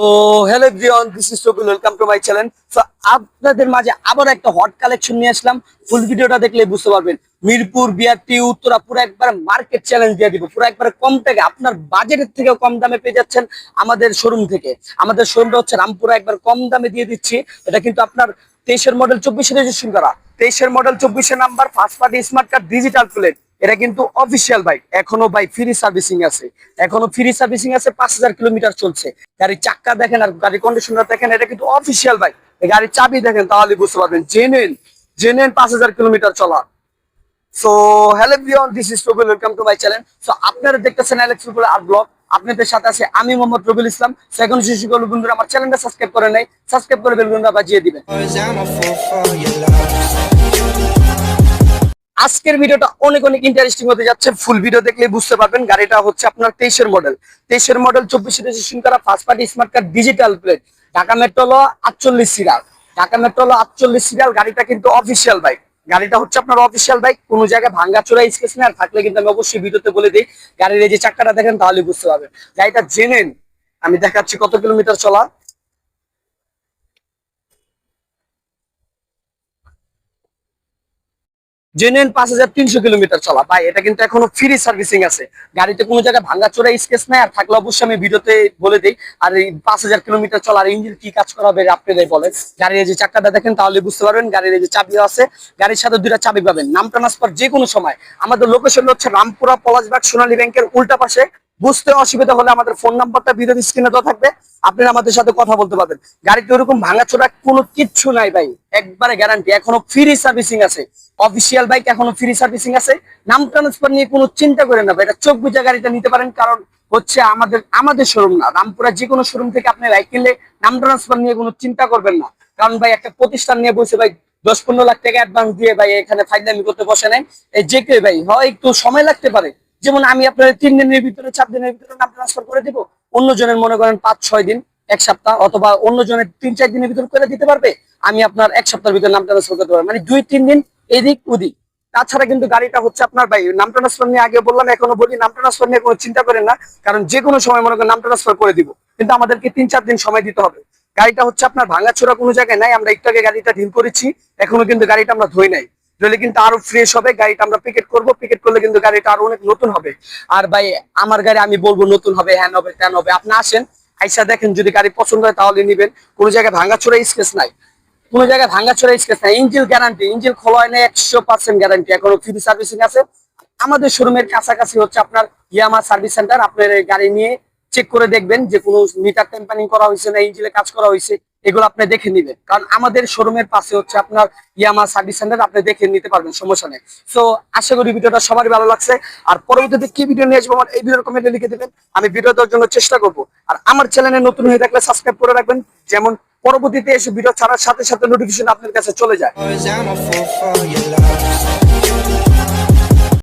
তো hello everyone this is Sakul welcome to my channel তো আপনাদের মাঝে আবার একটা হট কালেকশন নিয়ে আসলাম। ফুল ভিডিওটা দেখলে বুঝতে পারবেন। মিরপুর বিআরটি উত্তরা, পুরো একবার মার্কেট চ্যালেঞ্জ দিয়ে দিব। পুরো একবার কম টাকা, আপনার বাজেটের থেকেও কম দামে পেয়ে যাচ্ছেন আমাদের শোরুম থেকে। আমাদের শোরুমটা হচ্ছে রামপুরা, একবার কম দামে দিয়ে দিচ্ছি। এটা কিন্তু আপনার তেইশের মডেল চব্বিশে রেজিস্ট্রেশন করা। তেইশের মডেল চব্বিশের number first party smart card digital plate এটা কিন্তু অফিসিয়াল বাইক এখনও বাইক ফ্রি সার্ভিসিং আছে। এখনও ফ্রি সার্ভিসিং আছে, পাঁচ হাজার কিলোমিটার চলছে। গাড়ির চাক্কা দেখেন আর গাড়ির কন্ডিশনার দেখেন, এটা কিন্তু অফিসিয়াল বাইক গাড়ির চাবি দেখেন, তাহলে বুঝতে পারবেন। জেনুইন জেনুইন পাঁচ হাজার কিলোমিটার চলা। So hello everyone this is Robil welcome to my channel so আপনারা দেখতেছেন অ্যালেক্স রবিল আর ব্লগ আপনাদের সাথে আছে আমি মোহাম্মদ রবিল ইসলাম। সেকেন্ড শিশু বন্ধুরা আমার চ্যানেলটা সাবস্ক্রাইব করে নেই সাবস্ক্রাইব করে বেলগুনটা বাজিয়ে দিবেন। আজকের ভিডিওটা অনেক অনেক ইন্টারেস্টিং হতে যাচ্ছে। ফুল ভিডিও দেখলে বুঝতে পারবেন গাড়িটা হচ্ছে আপনার তেইশের মডেল তেইশের মডেল চব্বিশে রেজিস্ট্রেশন করা first party smart card digital plate Dhaka metro ল আটচল্লিশ সিরিয়াল ঢাকা মেট্রো ল আটচল্লিশ সিরিয়াল গাড়িটা কিন্তু অফিসিয়াল বাইক গাড়িটা হচ্ছে আপনার অফিসিয়াল বাইক কোনো জায়গায় ভাঙ্গা চোরা স্কেচ আর থাকলে কিন্তু আমি অবশ্যই ভিডিওতে বলে দিই, গাড়ির এই যে চাক্কাটা দেখেন, তাহলে বুঝতে পারবেন। গাড়িটা জেনেন আমি দেখাচ্ছি কত কিলোমিটার চলা। জেনুইন পাঁচ হাজার তিনশো কিলোমিটার চলা। ভাই, এটা কিন্তু এখনও ফ্রি সার্ভিসিং আছে। গাড়িতে কোনো জায়গায় ভাঙ্গা চোরা স্কেচ নাই, আর থাকলে অবশ্যই আমি ভিডিওতে বলে দিই। আর এই পাঁচ হাজার কিলোমিটার চলা আর ইঞ্জিন কি কাজ করা হবে আপনারাই বলেন। গাড়ির যে চাকাটা দেখেন, তাহলে বুঝতে পারবেন গাড়ির যে চাবি আছে। গাড়ির সাথে দুইটা চাবি পাবেন। নাম ট্রান্সফার যে কোনো সময়। আমাদের লোকেশন হচ্ছে রামপুরা পলাশবাগ সোনালী ব্যাংকের উল্টা পাশে। বুঝতে অসুবিধা হলে আমাদের ফোন নাম্বারটা ভিডিও স্ক্রিনে দেওয়া থাকবে। আপনারা আমাদের সাথে কথা বলতে পারবেন। গাড়িতে ওরকম ভাঙাচোরা কোনো কিচ্ছু নাই ভাই। একবারে গ্যারান্টি এখনও ফ্রি সার্ভিসিং আছে। অফিসিয়াল বাইক এখনও ফ্রি সার্ভিসিং আছে। নাম ট্রান্সফার নিয়ে কোনো চিন্তা করেন না ভাই। এটা চোখ বুঝা গাড়িটা নিতে পারেন, কারণ হচ্ছে আমাদের আমাদের শোরুম না। রামপুরা যে কোনো শোরুম থেকে আপনি বাইক কিনলে নাম ট্রান্সফার নিয়ে কোনো চিন্তা করবেন না। কারণ ভাই, একটা প্রতিষ্ঠান নিয়ে বসে ভাই, দশ পনেরো লাখ টাকা অ্যাডভান্স দিয়ে ভাই, এখানে ফাইনালি করতে বসে নাই। এই যে কেউ ভাই, হয় একটু সময় লাগতে পারে। যেমন আমি আপনার তিন দিনের ভিতরে, চার দিনের ভিতরে নাম ট্রান্সফার করে দিব অন্য জনের মনে করেন পাঁচ, ছয় দিন, এক সপ্তাহ, অথবা অন্য জনের তিন, চার দিনের ভিতরে করে দিতে পারবে, আমি আপনার এক সপ্তাহের ভিতরে নাম ট্রান্সফার করতে পারব। মানে দুই, তিন দিন এদিক ওদিক। তাছাড়া কিন্তু গাড়িটা হচ্ছে আপনার ভাই, নাম ট্রান্সফার নিয়ে আগে বললাম, এখনও বলি, নাম ট্রান্সফার নিয়ে কোনো চিন্তা করেন না, কারণ যে কোনো সময় মনে করেন নাম ট্রান্সফার করে দিব, কিন্তু আমাদেরকে তিন, চার দিন সময় দিতে হবে। গাড়িটা হচ্ছে আপনার ভাঙাচোরা কোনো জায়গায় নাই, আমরা একটু আগে গাড়িটা ডিল করেছি, এখনও কিন্তু গাড়িটা আমরা ধুই নাই। ধুলে কিন্তু আরও ফ্রেশ হবে, গাড়িটা আমরা পিকেট করব। পিকেট করলে কিন্তু গাড়িটা আরও অনেক নতুন হবে। আর ভাই, আমার গাড়ি আমি বলব নতুন হবে, হ্যান হবে, ত্যান হবে। আপনি আসেন, আইসা দেখেন যদি গাড়ি পছন্দ হয় তাহলে নিবেন। কোনো জায়গায় ভাঙাচোরা স্কেচ নাই। কোনো জায়গায় ভাঙাচোরা স্কেচ নাই। ইঞ্জিল গ্যারান্টি ইঞ্জিল খোলা হয় না, একশো পার্সেন্ট গ্যারান্টি এখনও ফ্রি সার্ভিসিং আছে। আমাদের শোরুমের কাছাকাছি হচ্ছে আপনার ইয়ামা সার্ভিস সেন্টার আপনার গাড়ি নিয়ে চেক করে দেখবেন যে কোনো মিটার টেম্পারিং করা হয়েছে না ইঞ্জিনে কাজ করা হয়েছে, এগুলো আপনি দেখে নিবেন। কারণ আমাদের শোরুমের পাশে হচ্ছে আপনার ইয়ামা সার্ভিস সেন্টার আপনি দেখে নিতে পারবেন, সমস্যা নেই। সো আশা করি ভিডিওটা সবারই ভালো লাগছে। আর পরবর্তীতে কি ভিডিও নিয়ে আসব আমার এই ভিডিওর কমেন্টে লিখে দেবেন। আমি ভিডিও দেওয়ার জন্য চেষ্টা করব। আর আমার চ্যানেলে নতুন হয়ে থাকলে সাবস্ক্রাইব করে রাখবেন। যেমন পরবর্তীতে এসে ভিডিও ছাড়ার সাথে সাথে নোটিফিকেশন আপনার কাছে চলে যায়।